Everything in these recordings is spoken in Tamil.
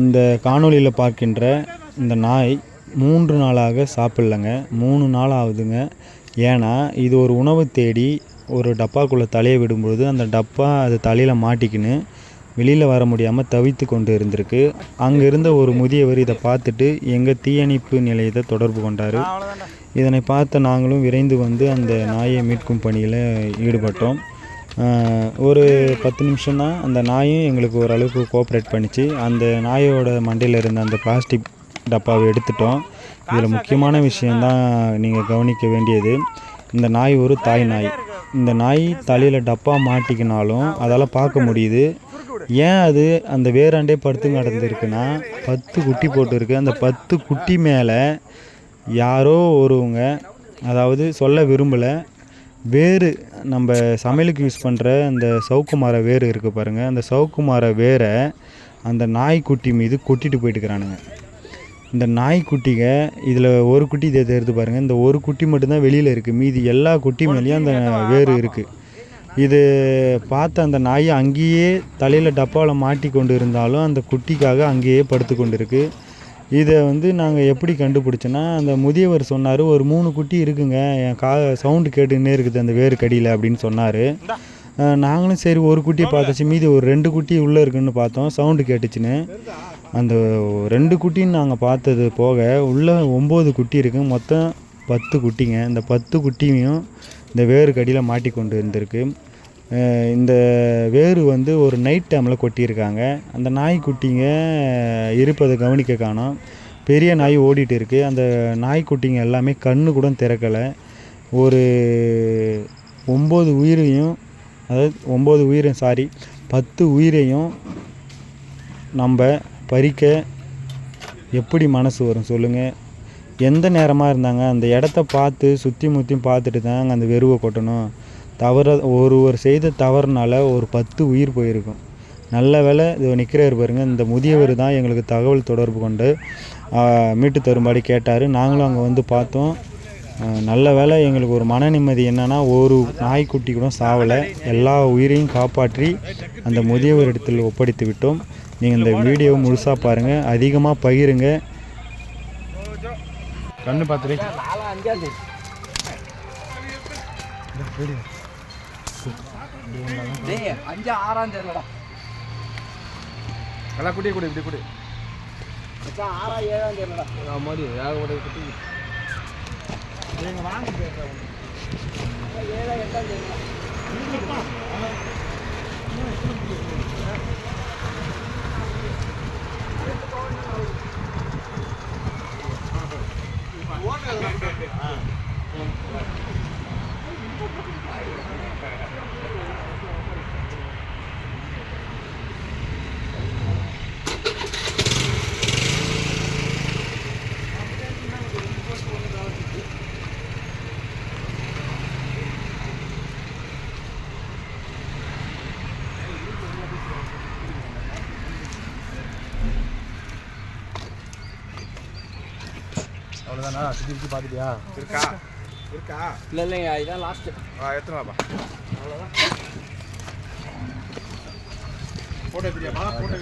இந்த காணொலியில் பார்க்கின்ற இந்த நாய் மூன்று நாளாக சாப்பிட்லங்க. மூணு நாள் ஆகுதுங்க. ஏன்னா இது ஒரு உணவு தேடி ஒரு டப்பாக்குள்ளே தலையை விடும்பொழுது அந்த டப்பா அது தலையில் மாட்டிக்கின்னு வெளியில் வர முடியாமல் தவித்து கொண்டு இருந்திருக்கு. அங்கே இருந்த ஒரு முதியவர் இதை பார்த்துட்டு எங்கள் தீயணைப்பு நிலையத்தை தொடர்பு கொண்டார். இதனை பார்த்த நாங்களும் விரைந்து வந்து அந்த நாயை மீட்கும் பணியில் ஈடுபட்டோம். ஒரு பத்து நிமிஷம் தான் அந்த நாயும் எங்களுக்கு ஓரளவுக்கு கோஆப்ரேட் பண்ணிச்சு. அந்த நாயோட மண்டையில் இருந்த அந்த பிளாஸ்டிக் டப்பாவை எடுத்துட்டோம். இதில் முக்கியமான விஷயந்தான் நீங்கள் கவனிக்க வேண்டியது. இந்த நாய் ஒரு தாய் நாய். இந்த நாய் தலையில் டப்பா மாட்டிக்கினாலும் அதால் பார்க்க முடியுது. ஏன் அது அந்த வேறாண்டே படுத்து கிடந்திருக்குன்னா பத்து குட்டி போட்டுருக்கு. அந்த பத்து குட்டி மேலே யாரோ ஒருவங்க அதாவது சொல்ல விரும்பலை வேறு நம்ம சமையலுக்கு யூஸ் பண்ணுற அந்த சவுக்கு மர வேர் இருக்குது பாருங்கள் அந்த சவுக்கு மர வேரை அந்த நாய்க்குட்டி மீது கொட்டிட்டு போயிட்டுக்கிறானுங்க. இந்த நாய்க்குட்டிங்க இதில் ஒரு குட்டி இதை தெரிந்து பாருங்கள் இந்த ஒரு குட்டி மட்டும்தான் வெளியில் இருக்குது மீதி எல்லா குட்டி மேலேயும் அந்த வேர் இருக்குது இது பார்த்த அந்த நாய் அங்கேயே தலையில் டப்பாவில் மாட்டி கொண்டு இருந்தாலும் அந்த குட்டிக்காக அங்கேயே படுத்து கொண்டு இருக்கு இதை வந்து நாங்கள் எப்படி கண்டுபிடிச்சோன்னா அந்த முதியவர் சொன்னார் ஒரு மூணு குட்டி இருக்குங்க என் கா சவுண்டு கேட்டுன்னே இருக்குது அந்த வேறு கடியில் அப்படின்னு சொன்னார். நாங்களும் சரி ஒரு குட்டி பார்த்துச்சு மீதி ஒரு ரெண்டு குட்டி உள்ளே இருக்குன்னு பார்த்தோம் சவுண்டு கேட்டுச்சுன்னு. அந்த ரெண்டு குட்டின்னு நாங்கள் பார்த்தது போக உள்ளே ஒம்பது குட்டி இருக்குது மொத்தம் பத்து குட்டிங்க. இந்த பத்து குட்டியும் இந்த வேறு கடியில் மாட்டிக்கொண்டு இருந்திருக்கு. இந்த வேறு வந்து ஒரு நைட் டைமில் கொட்டியிருக்காங்க. அந்த நாய்க்குட்டிங்க இருப்பதை கவனிக்க காணோம். பெரிய நாய் ஓடிட்டு இருக்குது அந்த நாய்க்குட்டிங்க எல்லாமே கண்ணு கூட திறக்கலை. ஒரு ஒம்பது உயிரையும் அதாவது ஒம்பது உயிரும் சாரி பத்து உயிரையும் நம்ம பறிக்க எப்படி மனசு வரும் சொல்லுங்கள் எந்த நேரமாக இருந்தாங்க? அந்த இடத்த பார்த்து சுற்றி முற்றியும் பார்த்துட்டு தாங்க அந்த வெறுவை கொட்டணும். தவற ஒருவர் செய்த தவறுனால ஒரு பத்து உயிர் போயிருக்கும். நல்ல வேளை இது நிற்கிறாரு பாருங்க இந்த முதியவர் தான் எங்களுக்கு தகவல் தொடர்பு கொண்டு மீட்டு தரும்படி கேட்டார். நாங்களும் அங்கே வந்து பார்த்தோம். நல்ல வேளை எங்களுக்கு ஒரு மன நிம்மதி என்னன்னா ஒரு நாய்க்குட்டி கூட சாவலை. எல்லா உயிரையும் காப்பாற்றி அந்த முதியவர் இடத்தில் ஒப்படைத்து விட்டோம். நீங்கள் இந்த வீடியோவை முழுசாக பாருங்கள் அதிகமாக பகிருங்க. கண்ணு பார்த்துரு டேய் அஞ்சு ஆறாம் தெரியலடா நல்லா குட்டி குடி இப்படி குடி மச்சான் ஆறா ஏழாம் தெரியலடா மாதிரி ஏகப்பட்ட குட்டி? ஏழா எட்டாம் தெரியல அவ்வளோதானா சுற்றி சுற்றி பார்த்துட்டியா? இருக்கா? இருக்கா? இல்லை இல்லைங்க இதான் லாஸ்ட்டு ஆ எத்தனை வாப்பா. ஃபோட்டோ எடுத்துட்டியாப்பா ஃபோட்டோ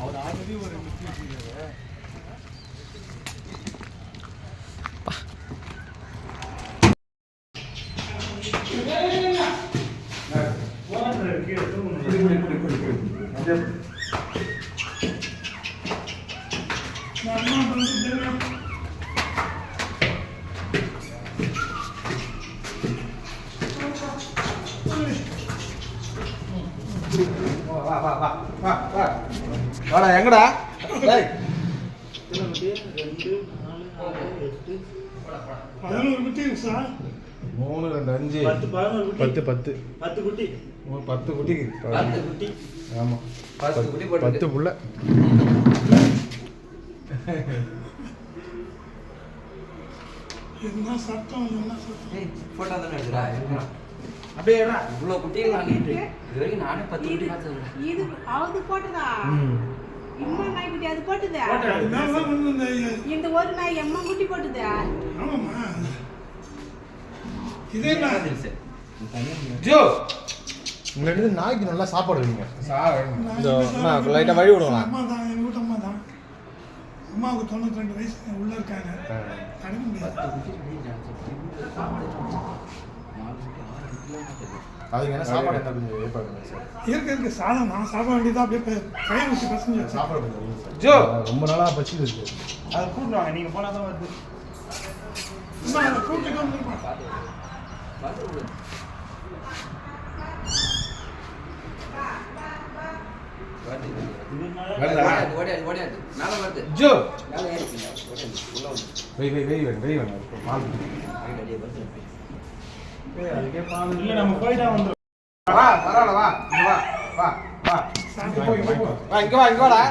அவர் ஆல்ரெடி ஒரு வாடா எங்கடா? மூணு ரெண்டு அஞ்சு. பத்து பத்து பத்து. பத்து குட்டி. பத்து குட்டி. பத்து குட்டி. ஆமாம் பத்து குட்டி போட்டு பத்து புள்ள. என்ன சத்தம் என்ன சத்தம்? ஏய் ஃபோட்டோ தானே எடுக்கிறா இருக்கிறான் அப்படியே ஏடா இவ்வளோ குட்டிகள் வாங்கிட்டு இது வரைக்கும் நானே பத்து குட்டி இது அது போட்டதா? இன்னும் நாய்க்குட்டி அது போட்டுதா? இந்த ஒரு நாய் எம்மா குட்டி போட்டுதா? ஆமாம்மா. இதே நான் ஜோ! உங்களை எடுத்து நாய்க்கு நல்லா சாப்பாடு வைங்க. இந்த அம்மா லைட்டா வழி விடுங்களா அம்மா தான் எங்க வீட்டு அம்மா தான். அம்மாவுக்கு தொண்ணூத்தி ரெண்டு வயசு உள்ள இருக்காங்க. முடியாது. என்ன சாப்பாடு என்ன கொஞ்சம் ஏற்பாடு பண்ணுங்க சார். இருக்கு இருக்கு. சாதம் நான் சாப்பிட வேண்டியதா அப்படியே கையை வச்சு பசங்க சாப்பாடு ஜோ. ரொம்ப நாளா பசி இருக்கு. அதை கூட்டுவாங்க நீங்கள் போனால் தான் வருது. அதை இங்க வாடா.